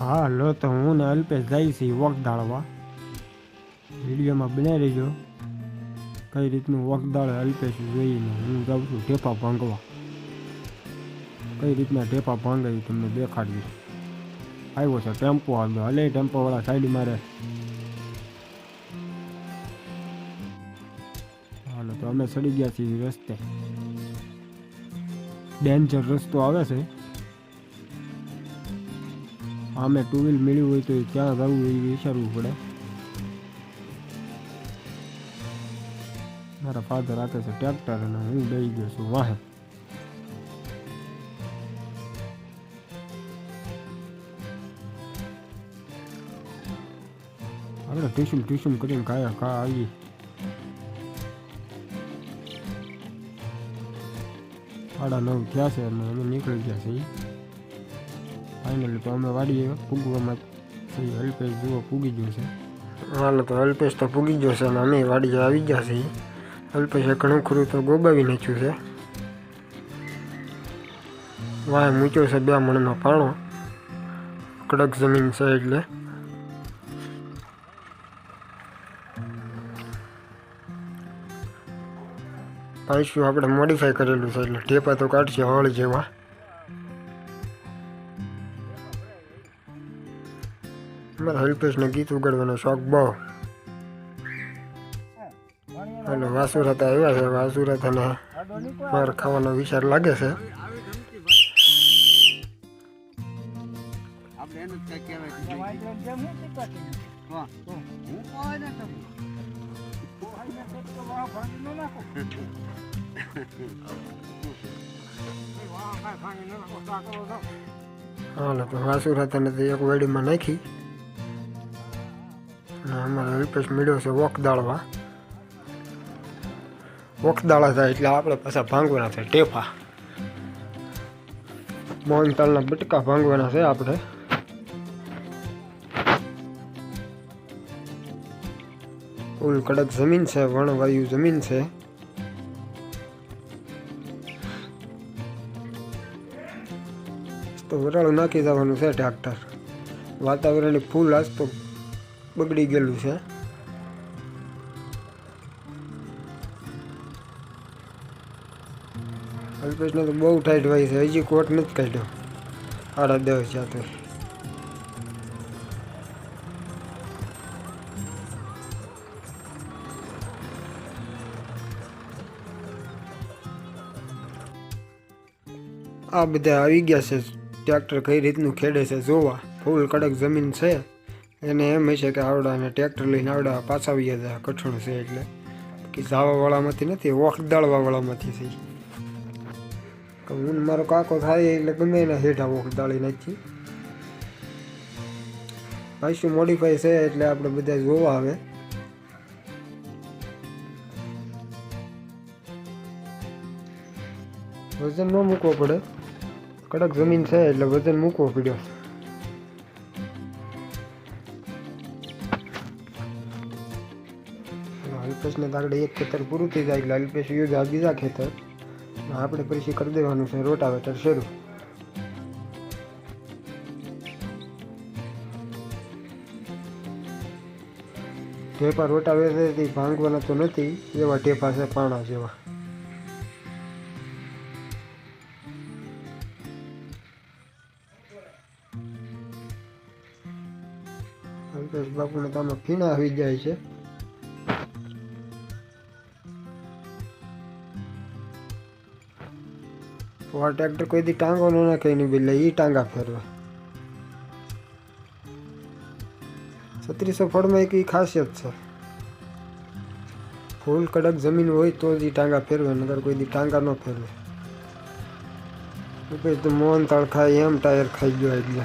હા હલો તો હું ને અલ્પેશ જાય છે વોક દાળવા વિડીયોમાં બનાવી રહેજો. કઈ રીતનું વોક દાળે અલ્પેશ જોઈને હું જાઉં છું ઢેપા ભાંગવા. કઈ રીતના ઢેપા ભાંગે એ તમને દેખાડવી આવ્યો છે ટેમ્પો આવ્યો હલે ટેમ્પોવાળા સાઈડ મારે. હાલો તો અમે ચડી ગયા છીએ રસ્તે. ડેન્જર રસ્તો આવે છે. આમે ટુ વ્હીલ મળ્યું હોય તો ક્યાં જવું એ વિચારવું પડે. મારા ફાધર આપે છે ટ્રેક્ટર અને હું દઈ ગયો છું, વાહે. આપણે ટ્યુશન ટ્યુશન કરીને કાયા કા આવી સાડા નવ થયા છે અને અમે નીકળી ગયા છીએ. ફાઇનલી તો અમે વાડીએ પૂગવામાં છીએ અલ્પેશ જુઓ પૂગી ગયો છે હાલો તો અલ્પેશ તો પૂગી ગયો છે અને અમે વાડીએ આવી ગયા છીએ અલ્પેશે ઘણું ખરું તો ગોબાવી નાખ્યું છે વાય મૂક્યો છે બે મણનો પાણો કડક જમીન છે એટલે પાછું આપણે મોડિફાઈ કરેલું છે એટલે ટેપા તો કાઢશે હળ જેવા મારા અલ્પેશને ગીત ઉગાડવાનો શોખ બહુ. અને વાસુરત આવ્યા છે. વાસુરત અને ખાવાનો વિચાર લાગે છે. હા. તો વાસુરત અને એક વેડીમાં નાખી. અમારે અલ્પેશ મળ્યો છે વોક દાળવા. થાય એટલે આપણે પાછા ભાંગવાના છે ટેફા મોહનતાલના બટકા ભાંગવાના છે આપણે. ફૂલ કડક જમીન છે, વણવાયુ જમીન છે. તો વરાળું નાખી જવાનું છે ટ્રેક્ટર વાતાવરણની ફૂલ આજ તો બગડી ગયેલું છે. અલ્પેશને તો બહુ ટાઈટ હોય છે. હજી કોટ નથી કાઢ્યો. સાડા દસ જાતો આ બધા આવી ગયા છે. ટ્રેક્ટર કઈ રીતનું ખેડે છે જોવા. ફૂલ કડક જમીન છે. એને એમ હશે કે આવડા અને ટ્રેક્ટર લઈને આવડા પાછા આવી ગયા કઠણ છે એટલે. કે જાવાવાળામાંથી નથી વખદાળવાવાળામાંથી છે. હું મારો કાકો થાય એટલે ગમે એના હેઠા વખદાળી નાખી પાછું મોડિફાઈ છે એટલે આપણે બધા જોવા આવે. વજન ન મૂકવો પડે. કડક જમીન છે એટલે વજન મૂકવો પડ્યો. અલ્પેશને કારણે એક ખેતર પૂરું થઈ જાય એટલે અલ્પેશ આ બીજા ખેતર. આપણે પછી કરી દેવાનું છે રોટાવેટર શરૂ. ઢેપા રોટાવેટર ભાંગવાના તો નથી, એવા ઢેપા છે પાણા જેવા. અલ્પેશ બાપુને તો આમાં ફીણા આવી જાય છે. ટ્રેક્ટર કોઈ દી ટાંગો ન નાખે નહીં બદલે ઈ ટાંગા ફેરવે. છત્રીસો ફળમાં એક એ ખાસિયત છે. ફૂલ કડક જમીન હોય તો જ એ ટાંગા ફેરવે નગર કોઈ દી ટાંગા ન ફેરવે. પછી તો મોહન તાળ ખાય, એમ ટાયર ખાઈ ગયો એટલે.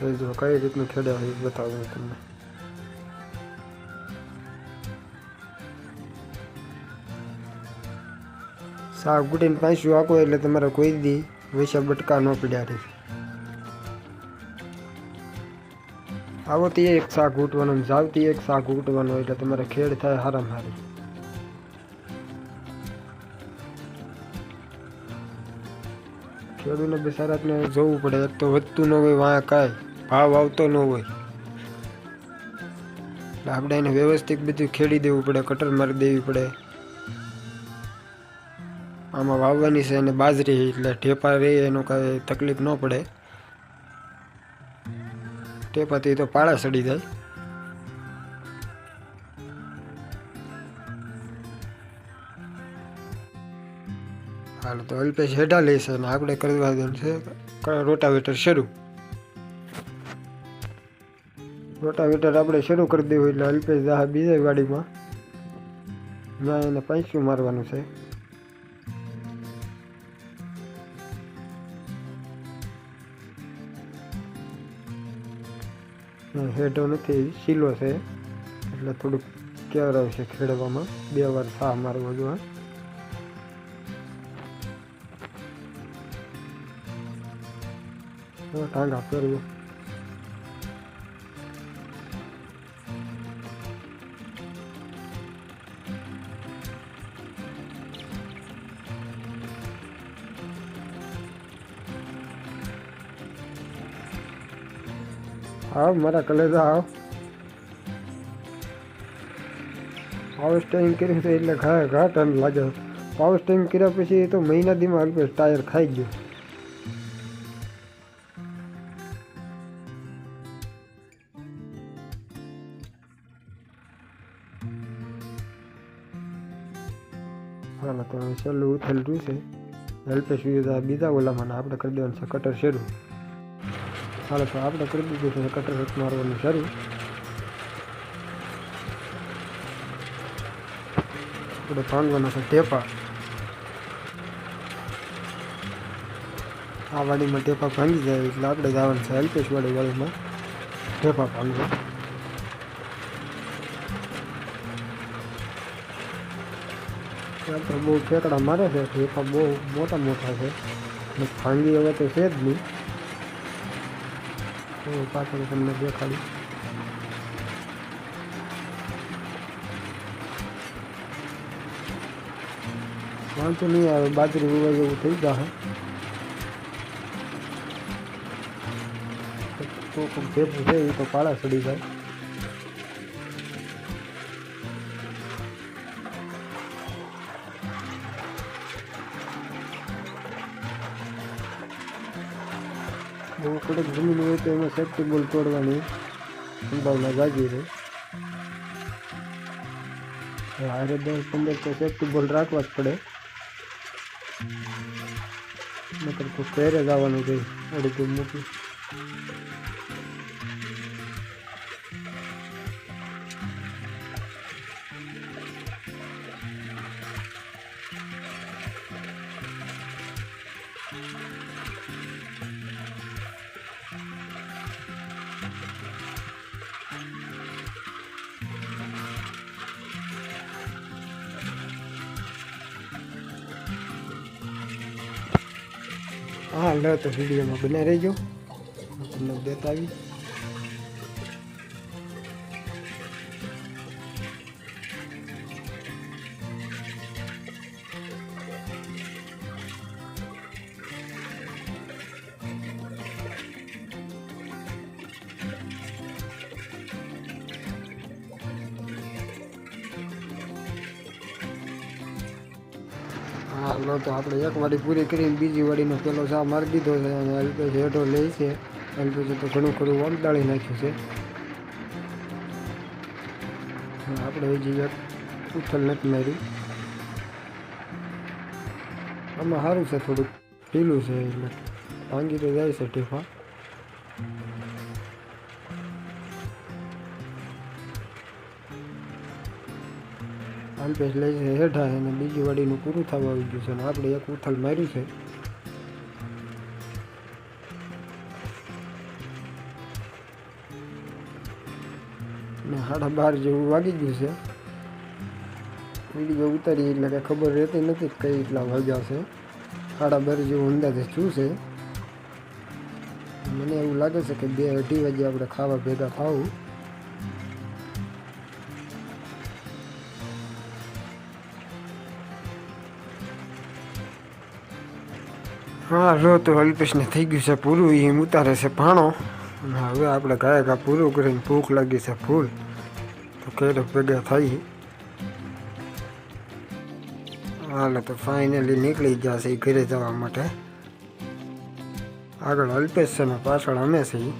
થઈ જો કઈ રીતનું ખેડ્યા હોય બતાવું તમને. શાક ઘૂટીને પાછું આખો એટલે તમારે કોઈ દી વૈસા બટકા ન પડ્યા રહે. આવો તે એક શાક ઉઠવાનું જાવતી એક શાક ઉઠવાનું એટલે તમારે ખેડ થાય હારામ હારી. ખેડૂતને બિચારાને જોવું પડે, એક તો વધતું ન હોય વાં કાંઈ, ભાવ આવતો ન હોય. આપણે એને વ્યવસ્થિત બધું ખેડી દેવું પડે, કટર મારી દેવી પડે. આમાં વાવવાની છે અને બાજરી એટલે ઢેપા રહે એનું કાંઈ તકલીફ ન પડે. ઢેપાથી તો પાળા સડી જાય. હાલ તો અલ્પેશ હેઠા લેશે અને આપણે કરવા દેવાનું છે. રોટાવેટર શરૂ. રોટાવેટર આપણે શરૂ કરી દેવું એટલે અલ્પેશ દાહ બીજા વાડીમાં. ના એને પૈસું મારવાનું છે. હેઠો નથી સીલો છે. એટલે થોડુંક કેવર આવશે ખેડવામાં. બે વાર સાહ મારવો જોઈએ ટાંગા ફેરવો આવ, મારા કલેજા આવ. પાવર સ્ટેરિંગ કર્યું છે એટલે ઘા ઘા ટન લાગે પાવર સ્ટેરિંગ કર્યા પછી તો મહિના દીમાં અલ્પેશ ટાયર ખાઈ ગયો. હાલો, તો છેલ્લું ઉથલ રહ્યું છે. અલ્પેશ બીજા ઓલામાં આપણે કરી દેવાનું છે કટર શરૂ હાલો તો આપણે કરી દીધું છે કટર હટ મારવાનું શરૂ. આપણે ભાંગવાના છે ટેપા આ વાડીમાં ટેપા ભાંગી જાય એટલે આપણે જવાનું છે અલ્પેશ વાળી વાડીમાં. ટેપા ભાંગવા. બહુ ઠેકડા મારે છે ટેપા બહુ મોટા મોટા છે. ફાંગી હવે તો છે જ નહીં. હું પાછળ તમને દેખાડી. વાંધો નહીં આવે બાજરી ઉવાય એવું થઈ જશે તો ભેગું છે એ તો પાળા ચડી જાય. બહુ કડક જમીન હોય તો એમાં સેફ્ટી બોલ તોડવાની સંભાવના જાગી રહે. હારે દસ પંદર તો સેફ્ટી બોલ રાખવા જ પડે. નકર તો પહેરે જ આવવાનું છે. અડધું મૂકી. હા લો તો વિડીયોમાં બને રહેજો તમને બતાવી હા લો તો આપણે એક વાડી પૂરી કરીને બીજી વાડીનો પેલો ચા મારી દીધો છે અને એલપીજી હેઠો લે છે એલપીજી તો ઘણું ખરું વંટાળી નાખ્યું છે. આપણે હજી એક ઉથલ નથી મારી. આમાં સારું છે થોડુંક. ઢીલું છે એટલે. ભાંગી તો જાય છે ટીફા લઈ છે હેઠા અને બીજી વાડીનું પૂરું થવા આવી ગયું છે અને આપણે એક ઉથલ માર્યું છે. ને સાડા બાર જેવું વાગી ગયું છે. વીડિયો ઉતારી એટલે કે ખબર રહેતી નથી કઈ એટલા વાગ્યા છે. સાડા બાર જેવું અંદાજે શું છે? મને એવું લાગે છે કે બે અઢી વાગે આપણે ખાવા ભેગા ખાવું હા લો તો અલ્પેશને થઈ ગયું છે પૂરું એમ ઉતારે છે ભાણો. અને હવે આપણે ગાય ગા પૂરું કરીને ભૂખ લાગી છે ફૂલ. તો ઘરે ભેગા થઈ. હાલો તો ફાઇનલી નીકળી ગયા છે ઈ ઘરે જવા માટે. આગળ અલ્પેશ છે ને પાછળ અમે છીએ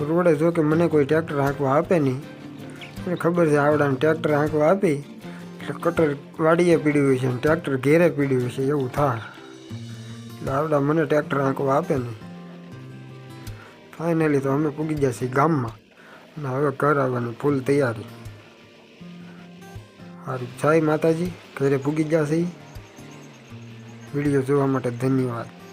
રોડે જો કે મને કોઈ ટ્રેક્ટર હાંકવા આપે નહીં. મને ખબર છે આવડાને ટ્રેક્ટર હાંકવા આપી. એટલે કટર વાડીએ પીડ્યું હોય છે અને ટ્રેક્ટર ઘેરે પીડ્યું હોય છે, એવું થાય. આવડા મને ટ્રેક્ટર આંકવા આપે નહીં ફાઇનલી તો અમે પૂગી ગયા છીએ ગામમાં. અને હવે ઘર આવવાની ફૂલ તૈયારી. સારું જય માતાજી. ઘરે પૂગી ગયા છીએ. વીડિયો જોવા માટે ધન્યવાદ.